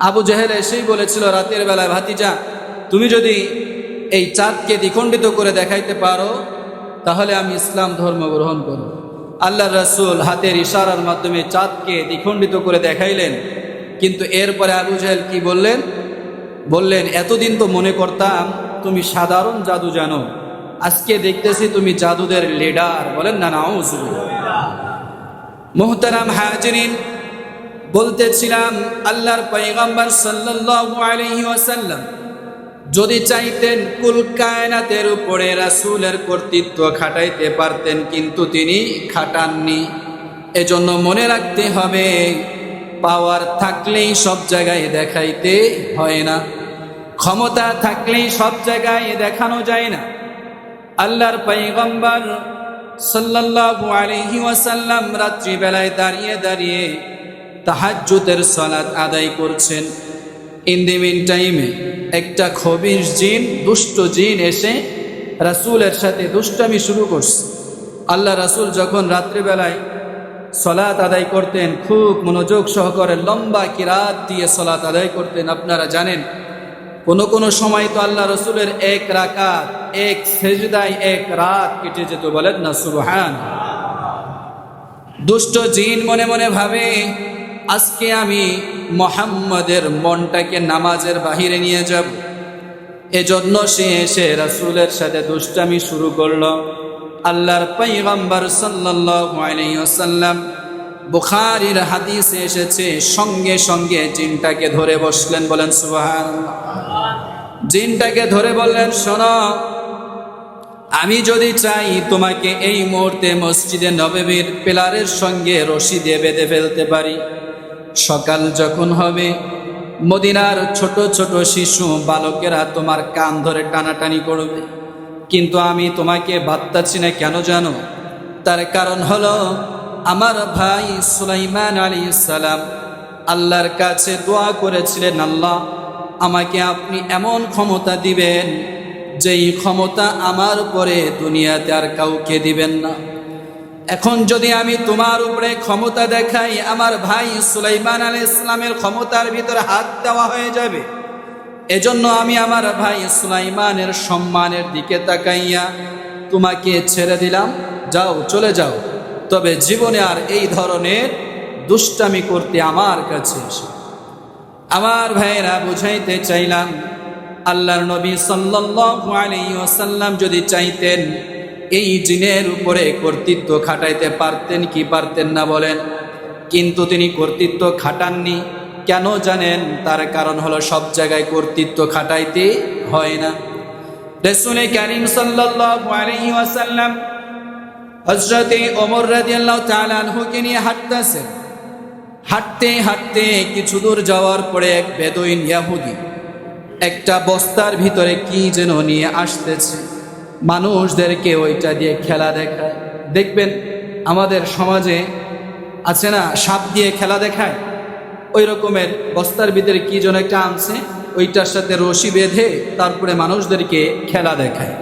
আবু জাহেল এসেই বলেছিল রাতের বেলায়, ভাতিজা, তুমি যদি এই চাঁদকে দ্বিখণ্ডিত করে দেখাইতে পারো, তাহলে আমি ইসলাম ধর্ম গ্রহণ করব। আল্লাহ রসুল হাতের ইশারার মাধ্যমে চাঁদকে দ্বিখণ্ডিত করে দেখাইলেন। কিন্তু এরপরে আবু জাহেল কি বললেন? বললেন, এতদিন তো মনে করতাম তুমি সাধারণ জাদু জানো। আজকে দেখতেছি তুমি জাদুদের লিডার। বলেন না না মোহতারাম হাজরিন বলতেছিলাম, আল্লাহর পৈগম্বর সাল্লাল্লাহু আলাইহি যদি চাইতেন কুল কায়নাতের উপরে রাসূলের কর্তৃত্ব খাটাইতে পারতেন, কিন্তু তিনি খাটাননি। এজন্য মনে রাখতে হবে, পাওয়ার থাকলেই সব জায়গায় দেখাইতে হয় না। ক্ষমতা থাকলেই সব জায়গায় দেখানো যায় না। আল্লাহর পৈগম্বর সাল্লাল্লাহু আলাইহি ওয়াসাল্লাম রাত্রিবেলায় দাঁড়িয়ে দাঁড়িয়ে তাহাজ্জুদের সালাত আদায় করছেন। ইন দি মিন টাইমে একটা খবির জিন, দুষ্ট জিন এসে রাসূলের সাথে দুষ্টামি শুরু করছে। আল্লাহ রাসূল যখন রাত্রিবেলায় সলাত আদায় করতেন, খুব মনোযোগ সহকারে লম্বা কিরাত দিয়ে সলাত আদায় করতেন। আপনারা জানেন, কোনো কোনো সময় তো আল্লাহ রসুলের এক রাকাত, এক সেজদায় এক রাত কেটে যেত বলেন না, সুবহান। দুষ্ট জিন মনে মনে ভাবে আজকে আমি মোহাম্মদের মনটাকে নামাজের বাহিরে নিয়ে যাব। এজন্য সে এসে রাসূলের সাথে দুষ্টামি শুরু করল। আল্লাহর আলাইহি ওয়াসাল্লাম বুখারীর হাদিসে এসেছে, সঙ্গে সঙ্গে জিনটাকে ধরে বসলেন, বলেন, সুবহানাল্লাহ। জিনটাকে ধরে বললেন, শোনো, আমি যদি চাই তোমাকে এই মুহূর্তে মসজিদে নববীর পিলারের সঙ্গে রশি দিয়ে বেঁধে ফেলতে পারি সকাল যখন হবে, মদিনার ছোট ছোট শিশু বালকেরা তোমার কান ধরে টানাটানি করবে। কিন্তু আমি তোমাকে বাত্তাছি না, কেন জানো? তার কারণ হলো, আমার ভাই সুলাইমান আলী সালাম আল্লাহর কাছে দোয়া করেছিলেন, আল্লাহ, আমাকে আপনি এমন ক্ষমতা দিবেন, যেই ক্ষমতা আমার পরে দুনিয়াতে আর কাউকে দিবেন না। এখন যদি আমি তোমার উপরে ক্ষমতা দেখাই, আমার ভাই সুলাইমান আলী ইসলামের ক্ষমতার ভিতরে হাত দেওয়া হয়ে যাবে। এজন্য আমি আমার ভাই সুলাইমানের সম্মানের দিকে তাকাইয়া তোমাকে ছেড়ে দিলাম। যাও, চলে যাও। তবে জীবনে আর এই ধরনের দুষ্টামি করতে আমার কাছে এসে। আমার ভাইয়েরা, বুঝাইতে চাইলাম, আল্লাহর নবী ওয়াসাল্লাম যদি চাইতেন এই জিনের উপরে কর্তৃত্ব খাটাইতে পারতেন কি পারতেন না বলেন। কিন্তু তিনি কর্তৃত্ব খাটাননি। কেন জানেন? তার কারণ হলো সব জায়গায় কর্তৃত্ব খাটাইতে হয় না। রসুল করিম ওয়াসাল্লাম হযরতে ওমর রাদিয়াল্লাহু তাআলা আনহুকে নিয়ে হাঁটতেছেন। হাঁটতে হাঁটতে কিছু দূর যাওয়ার পরে এক বেদুইন ইয়াহুদি একটা বস্তার ভিতরে কি যেন নিয়ে আসতেছে। মানুষদেরকে ওইটা দিয়ে খেলা দেখায়। দেখবেন আমাদের সমাজে আছে না, সাপ দিয়ে খেলা দেখায়? ওই রকমের বস্তার ভিতরে কি যেন একটা আনছে, ওইটার সাথে রশি বেঁধে তারপরে মানুষদেরকে খেলা দেখায়।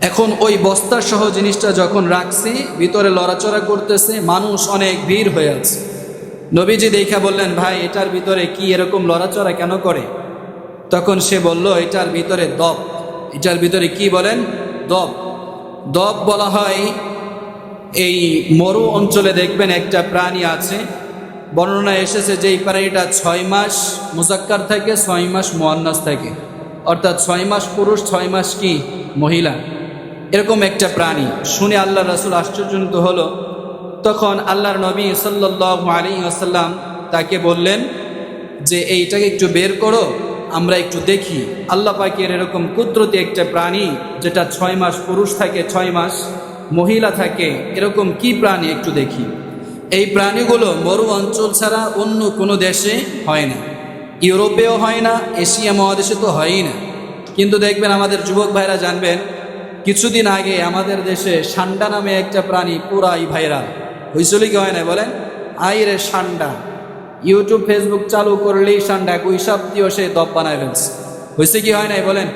এখন ওই বস্তা সহ জিনিসটা যখন রাখছে, ভিতরে লড়াচড়া করতেছে, মানুষ অনেক ভিড় হয়ে আছে। নবীজি দেখা বললেন, ভাই, এটার ভিতরে কি এরকম লড়াচড়া কেন করে? তখন সে বলল, এটার ভিতরে দপ। এটার ভিতরে কি বলেন? দব। দব বলা হয় এই মরু অঞ্চলে দেখবেন একটা প্রাণী আছে। বর্ণনা এসেছে যে এই প্রাণীটা ছয় মাস মুজাক্কার থাকে, ছয় মাস মোয়ান্নাস থাকে। অর্থাৎ ছয় মাস পুরুষ, ছয় মাস কি? মহিলা। এরকম একটা প্রাণী। শুনে আল্লাহ রসুল আশ্চর্যজনিত হলো। তখন আল্লাহর নবী সাল্লাহ আলী আসাল্লাম তাকে বললেন যে, এইটাকে একটু বের করো আমরা একটু দেখি। আল্লাহ পাকের এরকম কুদরতি একটা প্রাণী, যেটা ছয় মাস পুরুষ থাকে, ছয় মাস মহিলা থাকে, এরকম কি প্রাণী একটু দেখি। এই প্রাণীগুলো মরু অঞ্চল ছাড়া অন্য কোনো দেশে হয় না। ইউরোপেও হয় না, এশিয়া মহাদেশে তো হয়ই না। কিন্তু দেখবেন আমাদের যুবক ভাইরা জানবেন, কিছুদিন আগে আমাদের দেশে সান্ডা নামে একটা প্রাণী পুরাই ভাইরাল। হইসলি কি হয় না বলেন? আইরে সান্ডা। ইউটিউব ফেসবুক চালু করলেই সান্ডা গুইসাপ দিয়েও সে দব বানায় ফেলছে। হয়েছে কি হয় নাই বলেন?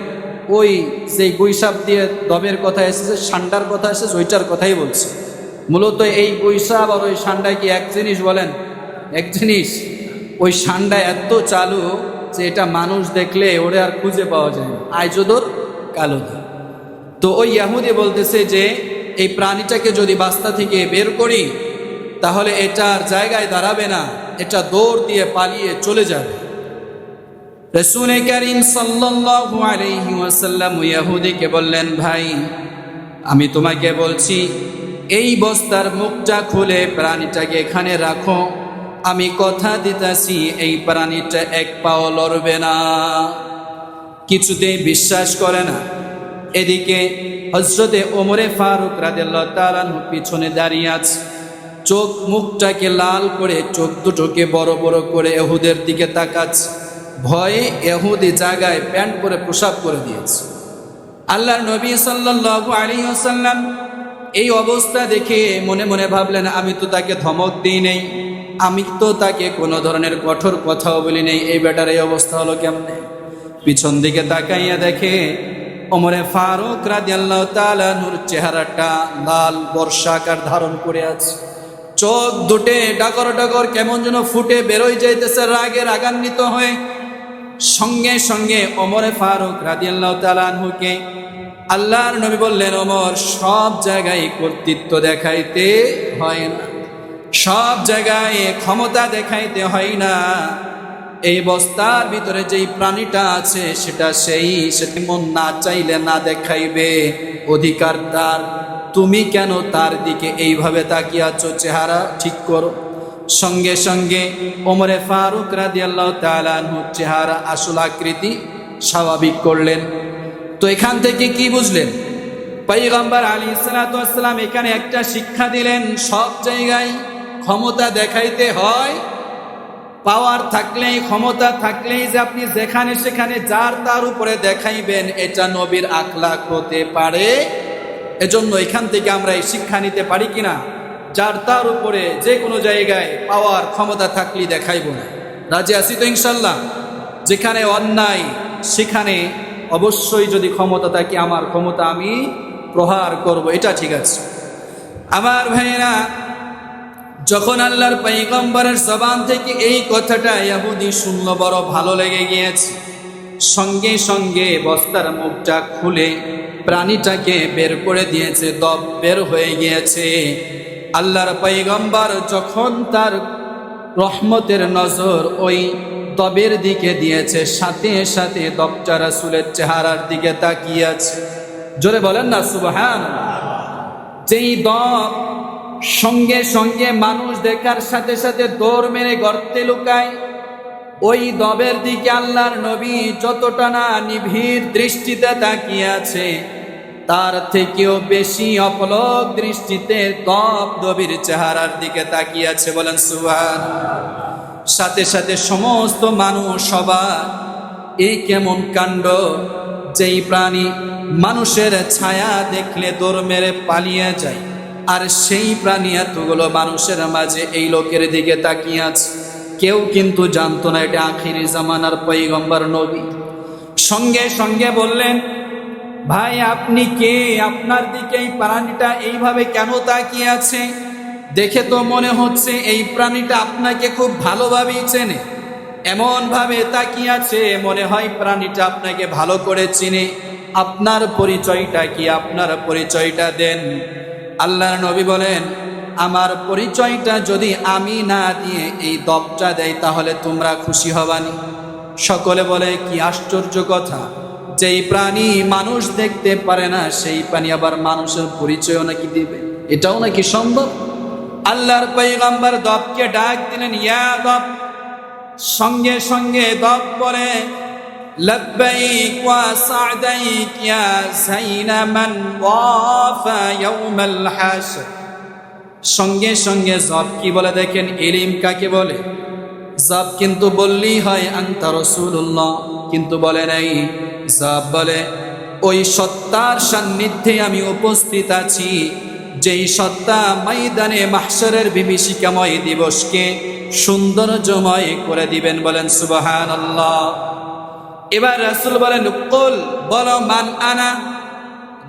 ওই সেই গুইসাপ দিয়ে দবের কথা এসেছে, সান্ডার কথা এসেছে, ওইটার কথাই বলছে। মূলত এই গুইসাপ আর ওই সান্ডা কি এক জিনিস বলেন? এক জিনিস, ওই সান্ডা এত চালু যে এটা মানুষ দেখলে ওরে আর খুঁজে পাওয়া যায় না। আইজোদর, কালোদর। তো ওই ইয়াহুদি বলতেছে যে, এই প্রাণীটাকে যদি বাস্তা থেকে বের করি, তাহলে এটার জায়গায় দাঁড়াবে না। এটা দৌড় দিয়ে পালিয়ে চলে যাবে। রসুল করিম সাল্লাল্লাহু আলাইহি ওয়াসাল্লাম ইয়াহুদিকে বললেন, ভাই, আমি তোমাকে বলছি, এই বস্তার মুখটা খুলে প্রাণীটাকে এখানে রাখো। আমি কথা দিতাছি, এই প্রাণীটা এক পাও লড়বে না। কিছুতেই বিশ্বাস করে না। এদিকে হজরতে ওমরে ফারুক তাআলা পিছনে দাঁড়িয়ে আছে। চোখ মুখটাকে লাল করে, চোখ দুটোকে বড় বড় করে এহুদের দিকে তাকাচ্ছে। ভয়ে এহুদি জায়গায় প্যান্ট করে প্রসাব করে দিয়েছে। আল্লাহর নবী সাল্লাল্লাহু আলাইহি ওয়াসাল্লাম এই অবস্থা দেখে মনে মনে ভাবলেন, আমি তো তাকে ধমক দিই নেই, আমি তো তাকে কোনো ধরনের কঠোর কথাও বলি নেই, এই বেটার এই অবস্থা হলো কেমনে? পিছন দিকে তাকাইয়া দেখে ওমরে ফারুক রাদিয়াল্লাহু তাআলা নূর চেহারাটা লাল বর্ষাকার ধারণ করে আছে। চোখ দুটে ডাকর ডাকর কেমন যেন ফুটে বেরোয় যাইতেছে রাগে রাগান্বিত হয়ে। সঙ্গে সঙ্গে ওমরে ফারুক রাদিয়াল্লাহু তাআলা আনহুকে আল্লাহর নবী বললেন, ওমর, সব জায়গায় কর্তৃত্ব দেখাইতে হয় না। সব জায়গায় ক্ষমতা দেখাইতে হয় না। এই বস্তার ভিতরে যেই প্রাণীটা আছে, সেটা সেই, সেটা মন না চাইলে না দেখাইবে। অধিকার তার। তুমি কেন তার দিকে এইভাবে তাকিয়ে আছো চেহারা ঠিক করো। সঙ্গে সঙ্গে ওমরে ফারুক রাদি আল্লাহ তালানহুর চেহারা আসল আকৃতি স্বাভাবিক করলেন। তো এখান থেকে কি বুঝলেন? পৈগম্বর আলী সালাতাম এখানে একটা শিক্ষা দিলেন, সব জায়গায় ক্ষমতা দেখাইতে হয় পাওয়ার থাকলেই, ক্ষমতা থাকলেই যে আপনি যেখানে সেখানে যার তার উপরে দেখাইবেন, এটা নবীর আখলাখ হতে পারে। এজন্য এখান থেকে আমরা এই শিক্ষা নিতে পারি কিনা, যার তার উপরে যে কোনো জায়গায় পাওয়ার ক্ষমতা থাকলে দেখাইব না। রাজি আসি তো ইনশাল্লাহ যেখানে অন্যায়, সেখানে অবশ্যই যদি ক্ষমতা থাকে, আমার ক্ষমতা আমি প্রহার করব, এটা ঠিক আছে। আমার ভাইয়েরা, যখন আল্লাহর পাইগম্বরের জবান থেকে এই কথাটা ইয়াহুদি শুনল, বড় ভালো লেগে গিয়েছে। সঙ্গে সঙ্গে বস্তার মুখটা খুলে প্রাণীটাকে বের করে দিয়েছে, দব বের হয়ে গিয়েছে। আল্লাহর পৈগম্বর যখন তার রহমতের নজর ওই দবের দিকে দিয়েছে, সাথে সাথে দবটা রাসুলের চেহারার দিকে তাকিয়েছে। জোরে বলেন না সুবহান যেই দপ সঙ্গে সঙ্গে মানুষ দেখার সাথে সাথে দৌড় মেরে গর্তে লুকায় ওই দবের দিকে আল্লাহর নবী যতটা না নিভিড় দৃষ্টিতে তাকিয়ে আছে তার থেকেও বেশি অপলক দৃষ্টিতে দব দবির চেহারার দিকে তাকিয়ে আছে বলেন সুহান সাথে সাথে সমস্ত মানুষ সবার এই কেমন কাণ্ড, যেই প্রাণী মানুষের ছায়া দেখলে দৌড় মেরে পালিয়ে যায়, আর সেই প্রাণী এতগুলো মানুষের মাঝে এই লোকের দিকে তাকিয়ে আছে। কেউ কিন্তু জানতো না এটা আখিরি জামানার পৈগম্বর নবী। সঙ্গে সঙ্গে বললেন, ভাই, আপনি কে? আপনার দিকে এই প্রাণীটা এইভাবে কেন তাকিয়ে আছে? দেখে তো মনে হচ্ছে এই প্রাণীটা আপনাকে খুব ভালোভাবেই চেনে। এমনভাবে তাকিয়ে আছে, মনে হয় প্রাণীটা আপনাকে ভালো করে চিনে। আপনার পরিচয়টা কি? আপনার পরিচয়টা দেন। আল্লাহর নবী বলেন আমার পরিচয়টা যদি আমি না দিয়ে এই দপটা দেয় তাহলে তোমরা খুশি হবানি সকলে বলে কি আশ্চর্য কথা যেই প্রাণী মানুষ দেখতে পারে না সেই প্রাণী আবার মানুষের পরিচয় নাকি দিবে এটাও নাকি সম্ভব আল্লাহর পৈগম্বর দপকে ডাক দিলেন ইয়া দপ সঙ্গে সঙ্গে দপ বলে لبيك وسعديك يا زين من ضاف يوم الحشر সঙ্গে সঙ্গে জব কি বলে দেখেন? এলিম কাকে বলে? জব কিন্তু বললেই হয়, আন্তা রসুল্লাহ কিন্তু বলে নাই। জব বলে, ওই সত্তার সান্নিধ্যে আমি উপস্থিত আছি। যেই সত্তা ময়দানে মাহসরের বিভীষিকাময় দিবসকে সৌন্দর্যময় করে দিবেন বলেন সুবাহান এবার রাসুল বলেন, কুল বলো, মান আনা?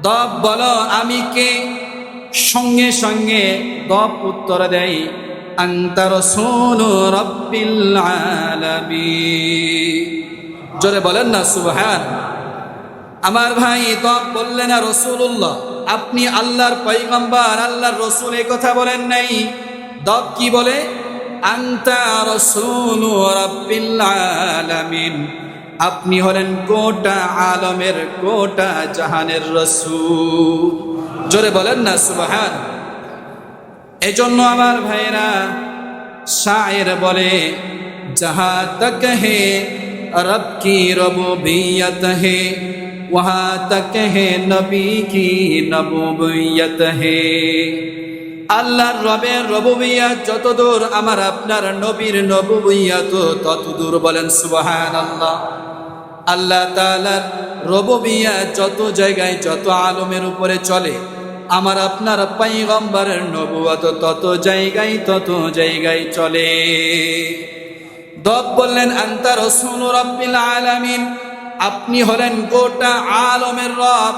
দব বলো, আমি কে? সঙ্গে সঙ্গে গপ উত্তর দেয় আন্তার সোনো রব্বিল জোরে বলেন না সুহান আমার ভাই তপ বললেন না রসুল্লাহ আপনি আল্লাহর পৈগম্বর আল্লাহর রসুল, এ কথা বলেন নাই। দপ কি বলে? আন্তা রসুলু রব্বিল আপনি হলেন কোটা আলমের কোটা জাহানের রসুল। জোরে বলেন না, সুবাহান। এজন্য আমার ভাইরা শায়ের বলে যাহা তক হে, রব কি রবুবিয়ত হে, ওহা তক হে নবী কি নবুবিয়ত হে। আল্লাহর রবের রবুবিয়াত যতদূর, আমার আপনার নবীর নবুবিয়াত ততদূর বলেন সুবাহান আল্লাহ আল্লাহ তালার রবুবিয়াত যত জায়গায়, যত আলমের উপরে চলে, আমার আপনার পাইগম্বরের নবুয়াত তত জায়গায় তত জায়গায় চলে। দব বললেন, আন্তা রসুল রব্বিল আলামিন। আপনি হলেন গোটা আলমের রব।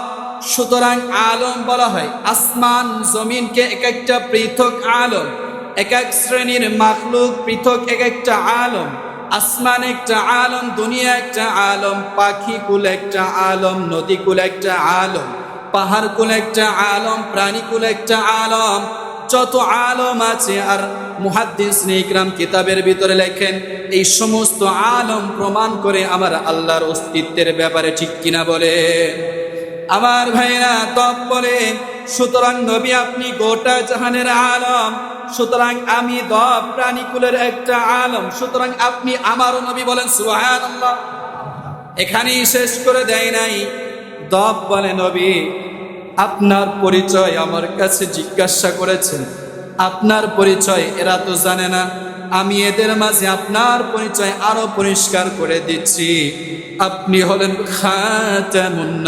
সুতরাং আলম বলা হয় আসমান, জমিনকে এক একটা পৃথক আলম, এক এক শ্রেণির মাখলুক পৃথক এক একটা আলম। আসমান একটা আলম, দুনিয়া একটা আলম, পাখি কুল একটা আলম, নদী কুল একটা আলম, পাহাড় কুল একটা আলম, প্রাণী কুল একটা আলম। যত আলম আছে, আর মুহাদ্দিস ইকরাম কিতাবের ভিতরে লেখেন, এই সমস্ত আলম প্রমাণ করে আমার আল্লাহর অস্তিত্বের ব্যাপারে ঠিক কিনা বলে আমার ভাইরা, তপ বলে, সুতরাং নবী আপনি গোটা জাহানের আলম, সুতরাং আমি দব প্রাণীকুলের একটা আলম, সুতরাং আপনি আমারও নবী বলেন সুহান এখানেই শেষ করে দেয় নাই। দব বলে, নবী, আপনার পরিচয় আমার কাছে জিজ্ঞাসা করেছেন। আপনার পরিচয় এরা তো জানে না। আমি এদের মাঝে আপনার পরিচয় আরও পরিষ্কার করে দিচ্ছি। আপনি হলেন খাতামুন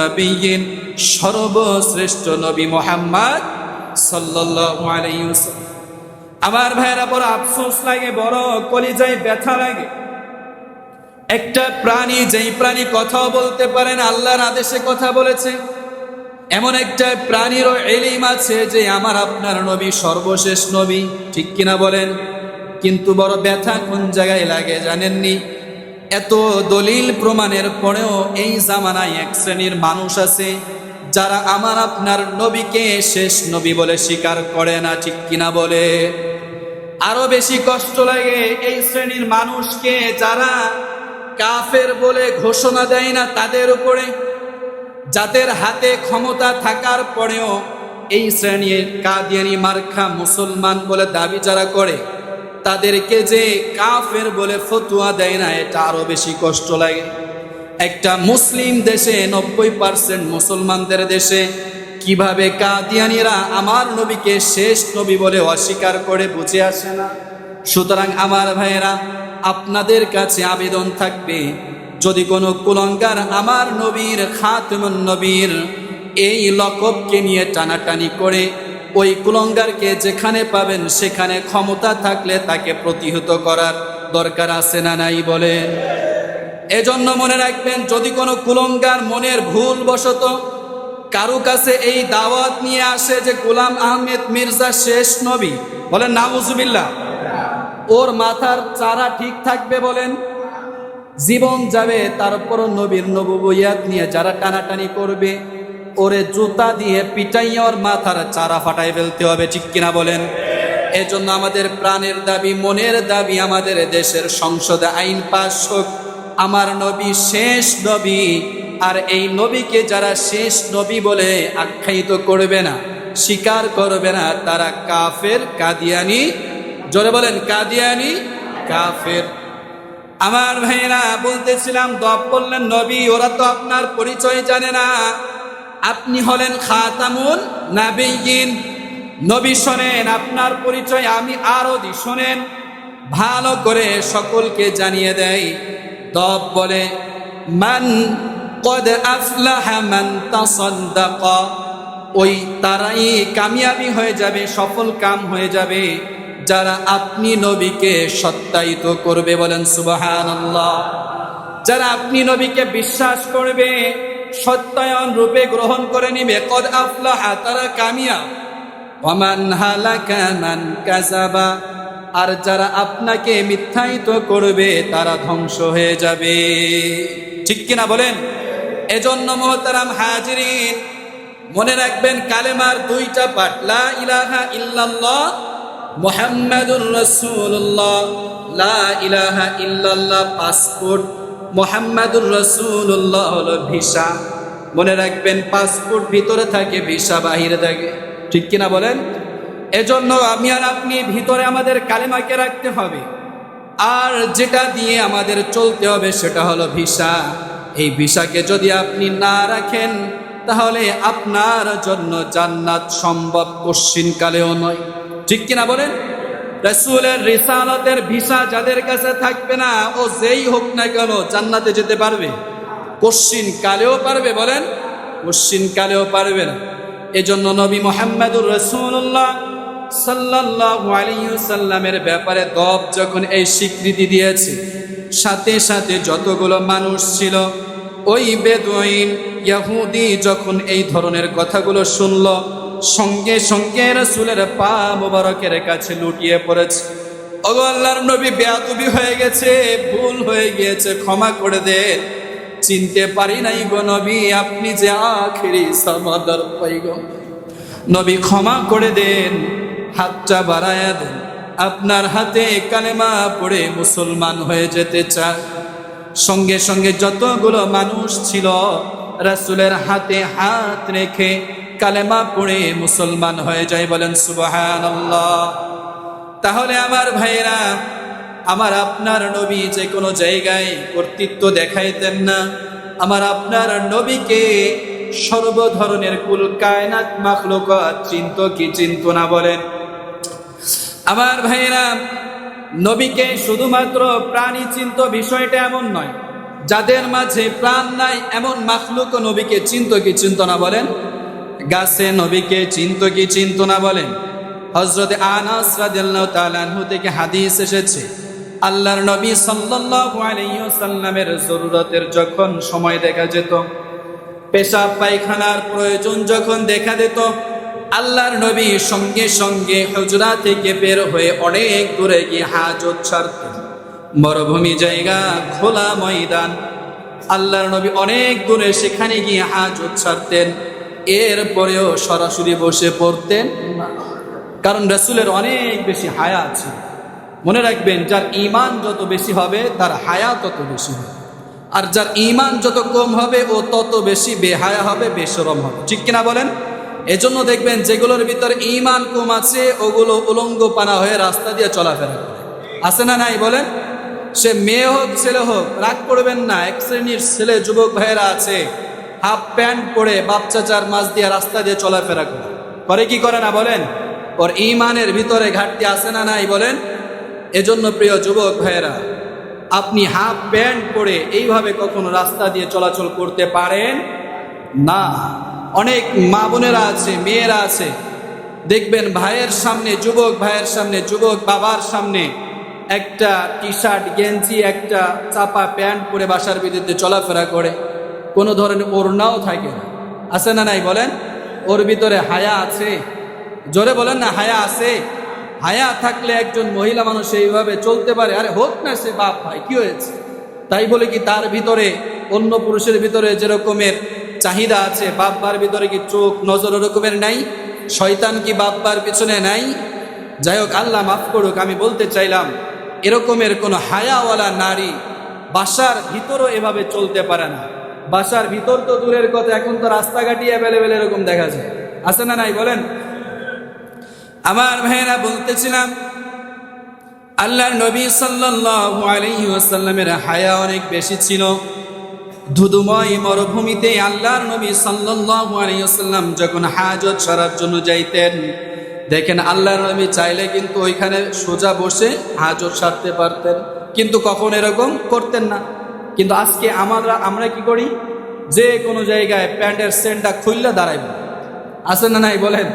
সর্বশ্রেষ্ঠ নবী মোহাম্মদ সাল্লাল্লাহু আলাইহি ওয়াসাল্লাম। আমার ভাইরা বড় আফসোস লাগে, বড় কলিজায় ব্যথা লাগে। একটা প্রাণী যেই প্রাণী কথাও বলতে পারেন আল্লাহর আদেশে কথা বলেছে। এমন একটা প্রাণীরও এলিম আছে যে, আমার আপনার নবী সর্বশেষ নবী, ঠিক কিনা বলেন? কিন্তু বড় ব্যথা কোন জায়গায় লাগে জানেননি? এত দলিল প্রমাণের পরেও এই জামানায় এক শ্রেণির মানুষ আছে, যারা আমার আপনার নবীকে শেষ নবী বলে স্বীকার করে না, ঠিক কিনা বলে? আরও বেশি কষ্ট লাগে এই শ্রেণির মানুষকে যারা কাফের বলে ঘোষণা দেয় না তাদের উপরে। যাদের হাতে ক্ষমতা থাকার পরেও এই শ্রেণির কাদিয়ানি মার্খা মুসলমান বলে দাবি যারা করে তাদেরকে যে কাফের বলে ফতুয়া দেয় না, এটা আরও বেশি কষ্ট লাগে। একটা মুসলিম দেশে, নব্বই পার্সেন্ট মুসলমানদের দেশে কীভাবে কাদিয়ানিরা আমার নবীকে শেষ নবী বলে অস্বীকার করে বুঝে আসে না। সুতরাং আমার ভাইয়েরা, আপনাদের কাছে আবেদন থাকবে, যদি কোনো কুলঙ্গার আমার নবীর, খাতমুন নবীর এই লকবকে নিয়ে টানাটানি করে ওই কুলঙ্গারকে যেখানে পাবেন সেখানে ক্ষমতা থাকলে তাকে প্রতিহত করার দরকার আছে না নাই বলেন এজন্য মনে রাখবেন, যদি কোনো কুলঙ্গার মনের ভুল বশত কারও কাছে এই দাওয়াত নিয়ে আসে যে গোলাম আহমেদ মির্জা শেষ নবী, বলেন, নাউজুবিল্লাহ, ওর মাথার চারা ঠিক থাকবে বলেন, জীবন যাবে তারপর নবীর নবুয়াত নিয়ে যারা টানাটানি করবে। ওরে জুতা দিয়ে পিটাইয়া ওর মাথার চারা ফাটাই ফেলতে হবে, ঠিক কিনা বলেন? এজন্য আমাদের প্রাণের দাবি, মনের দাবি আমাদের দেশের সংসদে আইন পাশ হোক। আমার নবী শেষ নবী, আর এই নবীকে যারা শেষ নবী বলে আখ্যায়িত করবে না, স্বীকার করবে না, তারা কাফের, কাদিয়ানি। জোরে বলেন, কাদিয়ানি, কাফের। আমার ভাইরা বলতেছিলাম, দপ বললেন নবী, ওরা তো আপনার পরিচয় জানে না। আপনি হলেন খাতামুন নাবিয়িন নবী শোনেন, আপনার পরিচয় আমি আরও দি, শোনেন। ভালো করে সকলকে জানিয়ে দেয় দব বলে, মান কদ আফলাহা মান ওই তারাই কামিয়াবি হয়ে যাবে, সফল কাম হয়ে যাবে, যারা আপনি নবীকে সত্যায়িত করবে বলেন সুবহানাল্লাহ। যারা আপনি নবীকে বিশ্বাস করবে সত্যায়ন রূপে গ্রহণ করে নিবে। কদ আফলাহা তারা কামিয়া। ওমান হালাকা কাযাবা। আর যারা আপনাকে মিথ্যায়িত করবে, তারা ধ্বংস হয়ে যাবে। ঠিক কিনা বলেন? এজন্য মোহতারাম হাজিরিন, মনে রাখবেন কালেমার দুইটা পাঠ। লা ইলাহা ইল্লাল্লাহ, মোহাম্মদুর রসুল্লাহ লা ইলাহা ইল্লাল্লাহ, পাসপোর্ট মোহাম্মদুর রসুল্লাহ হলো ভিসা। মনে রাখবেন, পাসপোর্ট ভিতরে থাকে, ভিসা বাহিরে থাকে। ঠিক কিনা বলেন? এজন্য আমি আর আপনি ভিতরে আমাদের কালেমাকে রাখতে হবে। আর যেটা দিয়ে আমাদের চলতে হবে সেটা হলো ভিসা। এই ভিসাকে যদি আপনি না রাখেন, তাহলে আপনার জন্য জান্নাত সম্ভব কালেও নয়। ঠিক কিনা বলেন? রসুলের রিসালতের ভিসা যাদের কাছে থাকবে না, ও যেই হোক না কেন জান্নাতে যেতে পারবে। কশ্চিন কালেও পারবে, বলেন, কশ্চিন কালেও পারবে না। এজন্য নবী মোহাম্মদুর রসুল্লাহ সাল্লামের ব্যাপারে দব যখন এই স্বীকৃতি দিয়েছে, সাথে সাথে যতগুলো মানুষ ছিল, ওই বেদুইন, ইয়াহুদি যখন এই ধরনের কথাগুলো শুনল সঙ্গে সঙ্গে রসুলের পা মোবারকের কাছে লুটিয়ে পড়েছে। ওগো আল্লাহর নবী বেয়াদবি হয়ে গেছে, ভুল হয়ে গিয়েছে, ক্ষমা করে দে। চিনতে পারি নাই গো নবী, আপনি যে আখেরি সমাদর পৈগম নবী ক্ষমা করে দেন, হাতটা বাড়ায়া দেন। আপনার হাতে কালেমা পড়ে মুসলমান হয়ে যেতে চায় সঙ্গে সঙ্গে যতগুলো মানুষ ছিল, রাসুলের হাতে হাত রেখে কালেমা পড়ে মুসলমান হয়ে যায় বলেন সুবাহান তাহলে আমার ভাইরা আমার আপনার নবী যে কোনো জায়গায় কর্তৃত্ব দেখাইতেন না। আমার আপনার নবীকে সর্ব ধরনের কুল কায়নাত মাখলুকাত চিন্ত কি চিন্ত না বলেন। আমার ভাইরা নবীকে শুধুমাত্র প্রাণী চিন্ত বিষয়টা এমন নয়, যাদের মাঝে প্রাণ নাই, এমন মাখলুক নবীকে চিন্ত কি চিন্ত না বলেন। গাছে নবীকে চিন্ত কি চিন্ত না বলেন? হজরত আনাস থেকে হাদিস এসেছে, আল্লাহর নবী ওয়াসাল্লামের জরুরতের যখন সময় দেখা যেত, পেশাব পায়খানার প্রয়োজন যখন দেখা দিত আল্লাহর নবী সঙ্গে সঙ্গে হজরা থেকে বের হয়ে অনেক দূরে গিয়ে হাজত ছাড়তেন। মরুভূমি জায়গা, খোলা ময়দান, আল্লাহর নবী অনেক দূরে সেখানে গিয়ে হাজত ছাড়তেন। এরপরেও সরাসরি বসে পড়তেন। কারণ রসুলের অনেক বেশি হায়া আছে। মনে রাখবেন, যার ইমান যত বেশি হবে, তার হায়া তত বেশি হবে। আর যার ইমান যত কম হবে, ও তত বেশি বেহায়া হবে বেসরম হবে। ঠিক কিনা বলেন? এজন্য দেখবেন, যেগুলোর ভিতর ইমান কম আছে, ওগুলো উলঙ্গ পানা হয়ে রাস্তা দিয়ে চলাফেরা করে। আছে না নাই বলেন? সে মেয়ে হোক, ছেলে হোক, রাগ করবেন না। এক শ্রেণির ছেলে, যুবক ভাইয়েরা আছে। হাফ প্যান্ট পরে বাপ চাচার মাছ দিয়ে রাস্তা দিয়ে চলাফেরা করে। করে কি করে না বলেন? ওর ইমানের ভিতরে ঘাটতি আছে না নাই বলেন? এজন্য প্রিয় যুবক ভাইয়েরা, আপনি হাফ প্যান্ট পরে এইভাবে কখনো রাস্তা দিয়ে চলাচল করতে পারেন? না। অনেক মা বোনেরা আছে, মেয়েরা আছে। দেখবেন ভাইয়ের সামনে, যুবক ভাইয়ের সামনে, যুবক বাবার সামনে একটা টি শার্ট গেঞ্জি, একটা চাপা প্যান্ট পরে বাসার বিরুদ্ধে চলাফেরা করে। কোনো ধরনের ওড়নাও থাকে না। আছে না নাই বলেন? ওর ভিতরে হায়া আছে। জোরে বলেন না, হায়া আছে। হায়া থাকলে একজন মহিলা মানুষ এইভাবে চলতে পারে। আরে হোক না, সে বাপ ভাই, কি হয়েছে? তাই বলে কি তার ভিতরে, অন্য পুরুষের ভিতরে যেরকমের চাহিদা আছে বাপ্পার ভিতরে কি চোখ নজর ওরকমের নাই? শয়তান কি বাপ্পার পিছনে নাই? যাই হোক, আল্লাহ মাফ করুক, আমি বলতে চাইলাম, এরকমের কোনো হায়াওয়ালা নারী বাসার ভিতরও এভাবে চলতে পারে না। বাসার ভিতর তো দূরের কথা, এখন তো রাস্তাঘাটই অ্যাভেলেবেল এরকম দেখা যায়। আছে না নাই? বলেন। আমার ভাইয়েরা, বলতেছিলাম, আল্লাহর নবী ওয়াসাল্লামের হায়া অনেক বেশি ছিল। ধুধুময় মরুভূমিতে আল্লাহর নবী সাল্লাল্লাহু যখন হাজত সারার জন্য যাইতেন, দেখেন আল্লাহর নবী চাইলে কিন্তু ওইখানে সোজা বসে হাজত সারতে পারতেন, কিন্তু কখন এরকম করতেন না। কিন্তু আজকে আমরা আমরা কি করি? যে কোনো জায়গায় প্যান্টের সেন্টটা খুললে দাঁড়াইব। আছে না নাই বলেন?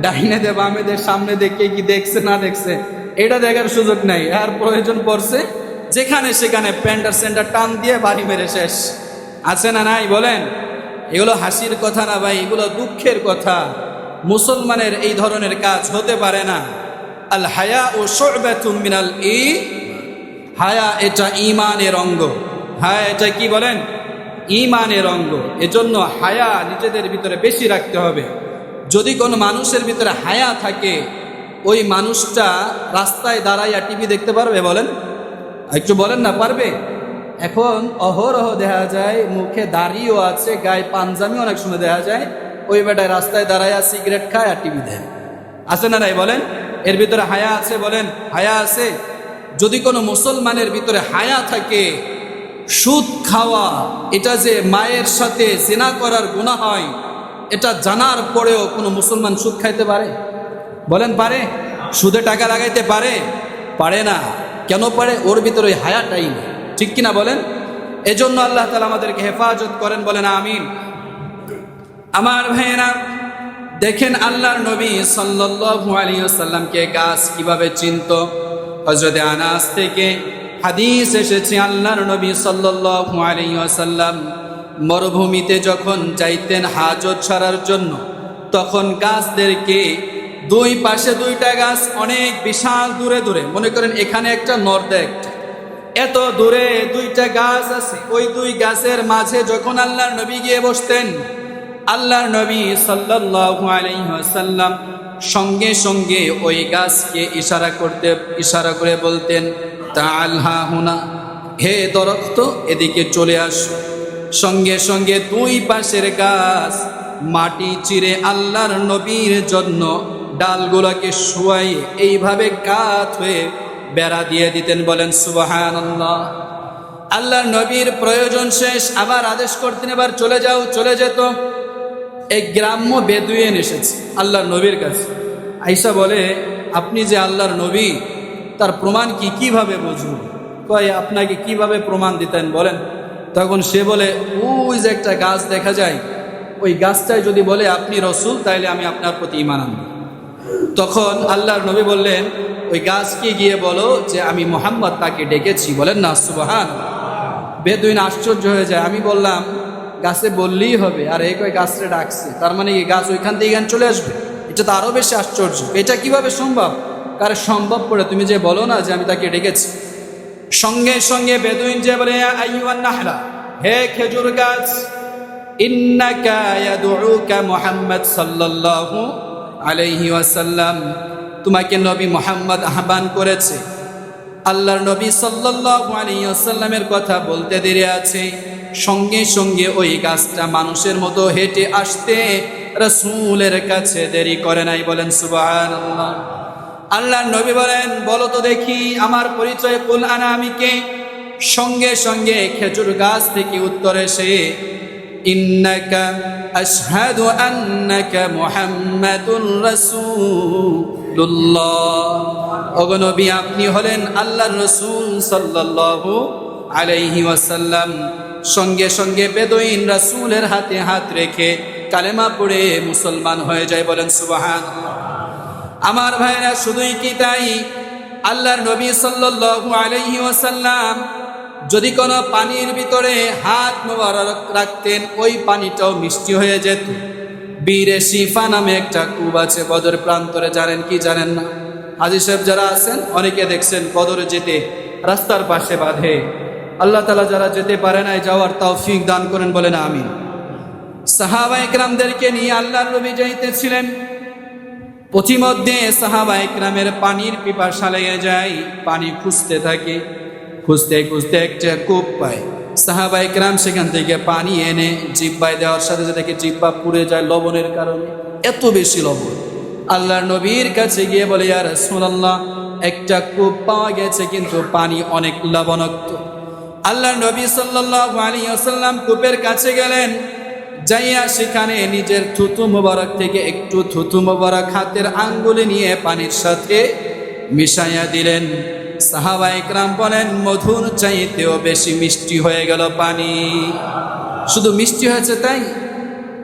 ডাইনে দে, বামে দে, সামনে দেখে কি দেখছে, না দেখছে, এটা দেখার সুযোগ নাই। আর প্রয়োজন পড়ছে যেখানে সেখানে প্যান্টার সেন্টার টান দিয়ে বাড়ি মেরে শেষ। আছে না নাই বলেন? এগুলো হাসির কথা না ভাই, এগুলো দুঃখের কথা। মুসলমানের এই ধরনের কাজ হতে পারে না। আল হায়া ও শোরবেতুম মিনাল ই, হায়া এটা ইমানের অঙ্গ। হায়া এটা কি বলেন? ইমানের অঙ্গ। এজন্য হায়া নিজেদের ভিতরে বেশি রাখতে হবে। যদি কোনো মানুষের ভিতরে হায়া থাকে, ওই মানুষটা রাস্তায় দাঁড়াইয়া টিভি দেখতে পারবে বলেন? একটু বলেন না, পারবে? এখন অহরহ দেখা যায়, মুখে দাড়িও আছে, গায়ে পাঞ্জামি অনেক সময় দেখা যায়, ওই বেটায় রাস্তায় দাঁড়াইয়া সিগারেট খায় আর টিভি দেয়। আছে না নাই বলেন? এর ভিতরে হায়া আছে বলেন? হায়া আছে। যদি কোনো মুসলমানের ভিতরে হায়া থাকে সুদ খাওয়া, এটা যে মায়ের সাথে জেনা করার গুণা হয়, এটা জানার পরেও কোনো মুসলমান সুদ খাইতে পারে? বলেন, পারে। সুদে টাকা লাগাইতে পারে? পারে না। কেন পারে? ওর ভিতরে ওই হায়াটাই নেই। ঠিক কিনা বলেন? এজন্য আল্লাহ তালা আমাদেরকে হেফাজত করেন, বলেন, আমিন। আমার ভাইয়েরা, দেখেন আল্লাহর নবী সাল্লাল্লাহু আলাইহি ওয়াসাল্লামকে গাছ কীভাবে চিনত? হযরতে আনাস থেকে হাদিস এসেছে, আল্লাহর নবী সাল্লাল্লাহু আলাইহি ওয়াসাল্লাম মরুভূমিতে যখন যাইতেন হাজত ছাড়ার জন্য, তখন গাছদেরকে দুই পাশে দুইটা গাছ অনেক বিশাল দূরে দূরে, মনে করেন এখানে একটা নর্দে একটা। এত দূরে দুইটা গাছ আছে, ওই দুই গাছের মাঝে যখন আল্লাহর নবী গিয়ে বসতেন, আল্লাহর নবী সাল্লাল্লাহু আলাইহি ওয়াসাল্লাম সঙ্গে সঙ্গে ওই গাছকে ইশারা করতে, ইশারা করে বলতেন তা হা হুনা, হে দরক্ত এদিকে চলে আস। সঙ্গে সঙ্গে দুই পাশের গাছ মাটি চিরে আল্লাহর নবীর জন্য ডালগুলোকে শুয়াই এইভাবে কাত হয়ে বেড়া দিয়ে দিতেন, বলেন, সুবহানাল্লাহ। আল্লাহর নবীর প্রয়োজন শেষ, আবার আদেশ করতেন, এবার চলে যাও, চলে যেত। এক গ্রাম্য বেদুয়েন এসেছে, আল্লাহর নবীর কাছে। আইসা বলে, আপনি যে আল্লাহর নবী, তার প্রমাণ কি কীভাবে বুঝব? কয়, আপনাকে কীভাবে প্রমাণ দিতেন বলেন? তখন সে বলে, ওই যে একটা গাছ দেখা যায়, ওই গাছটায় যদি বলে আপনি রসুল, তাইলে আমি আপনার প্রতি ইমান আনব। তখন আল্লাহর নবী বললেন, ওই গাছকে গিয়ে বলো যে আমি মোহাম্মদ তাকে ডেকেছি। বলেন না সুবাহান বেদুইন আশ্চর্য হয়ে যায়। আমি বললাম গাছে বললেই হবে, আর এই কয় গাছটা ডাকছে। তার মানে কি গাছ ওইখান থেকে এখানে চলে আসবে। এটা তো আরও বেশি আশ্চর্য। এটা কীভাবে সম্ভব? কার সম্ভব করে তুমি যে বলো না যে আমি তাকে ডেকেছি। সঙ্গে সঙ্গে বেদুইন যে বলে নাহলা, হে খেজুর গাছ মুহাম্মদ তোমাকে নবী মোহাম্মদ আহ্বান করেছে। আল্লাহর নবী সাল্লাল্লাহু আলাইহি কথা বলতে দেরি আছে। সঙ্গে সঙ্গে ওই গাছটা মানুষের মতো হেঁটে আসতে রাসূলের কাছে দেরি করে নাই বলেন, সুবহানাল্লাহ। আল্লাহ নবী বলেন, বলো তো দেখি আমার পরিচয় কুল আনা আমি কে সঙ্গে সঙ্গে খেজুর গাছ থেকে উত্তর এসে, ইন্নাকা আশহাদু আন্নাকা মুহাম্মাদুর রাসূলুল্লাহ। ওগো নবী, আপনি হলেন আল্লাহর রাসূল সাল্লাল্লাহু আলাইহি ওয়াসাল্লাম। সঙ্গে সঙ্গে বেদইন রাসূলের হাতে হাত রেখে কালেমা পড়ে মুসলমান হয়ে যায় বলেন, সুবহানাল্লাহ। আমার ভাইরা, শুধুই কি তাই? আল্লাহর নবী সাল্লাল্লাহু আলাইহি ওয়াসাল্লাম যদি কোনো পানির ভিতরে হাত মোবারক রাখতেন, ওই পানিটাও মিষ্টি হয়ে যেত। বীরে শিফা নামে একটা কূপ আছে বদর প্রান্তরে, জানেন কি জানেন না? হাজি সাহেব যারা আছেন, অনেকে দেখছেন বদরে যেতে রাস্তার পাশে বাঁধে। আল্লাহ তালা যারা যেতে পারে নাই, যাওয়ার তৌফিক দান করেন বলেন আমি সাহাবা একরামদেরকে নিয়ে আল্লাহর নবী যাইতেছিলেন। পথিমধ্যে সাহাবা একরামের পানির পিপাসা লেগে যায় পানি খুঁজতে থাকে। খুঁজতে খুঁজতে একটা কূপ পায়। সাহাবা একরাম সেখান থেকে পানি এনে জিব্বায় দেওয়ার সাথে সাথে জিব্বা পুড়ে যায় লবণের কারণে। এত বেশি লবণ। আল্লাহর নবীর কাছে গিয়ে বলে আর সোনাল্লাহ একটা কূপ পাওয়া গেছে, কিন্তু পানি অনেক লবণাক্ত। আল্লাহর নবী সাল্লাল্লাহু আলাইহি ওয়াসাল্লাম কূপের কাছে গেলেন, যাইয়া সেখানে নিজের থুতু মোবারক থেকে একটু থুতু মোবারক হাতের আঙ্গুলে নিয়ে পানির সাথে মিশাইয়া দিলেন। সাহাবা একরাম বলেন, মধুর চাইতেও বেশি মিষ্টি হয়ে গেল পানি। শুধু মিষ্টি হয়েছে তাই?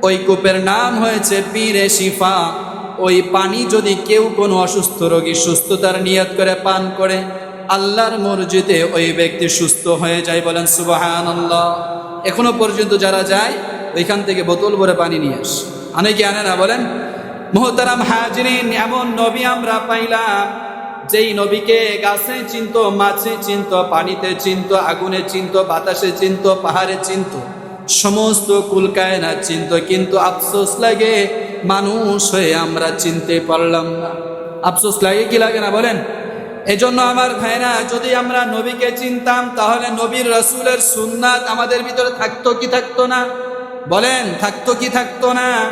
ওই কূপের নাম হয়েছে পীরে শিফা। ওই পানি যদি কেউ কোনো অসুস্থ রোগী সুস্থতার নিয়ত করে পান করে আল্লাহর মসজিদে ওই ব্যক্তি সুস্থ হয়ে যায় বলেন সুবাহান আল্লাহ এখনও পর্যন্ত যারা যায়, ওইখান থেকে বোতল ভরে পানি নিয়ে আস। অনেকে আনে না বলেন, মোহতারাম হাজরিন, এমন নবী আমরা পাইলাম, যেই নবীকে গাছে চিনত, মাছে চিনত, পানিতে চিনত, আগুনে চিনত, বাতাসে চিনত, পাহাড়ে চিনত। সমস্ত কুলকায়না চিন্ত, কিন্তু আফসোস লাগে, মানুষ হয়ে আমরা চিনতে পারলাম না। আফসোস লাগে কি লাগে না বলেন? এজন্য আমার ভাইরা, যদি আমরা নবীকে চিনতাম, তাহলে নবীর রসুলের সুন্নাত আমাদের ভিতরে থাকতো কি থাকতো না? বলেন, থাকতো কি থাকতো না?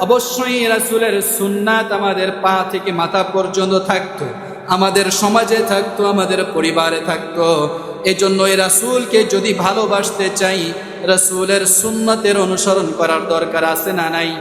অবশ্যই রাসুলের সুন্নাত আমাদের পা থেকে মাথা পর্যন্ত থাকতো। আমাদের সমাজে থাকতো, আমাদের পরিবারে থাকতো। এজন্য এই রাসুলকে যদি ভালোবাসতে চাই, রাসুলের সুন্নতের অনুসরণ করার দরকার আছে না নাই?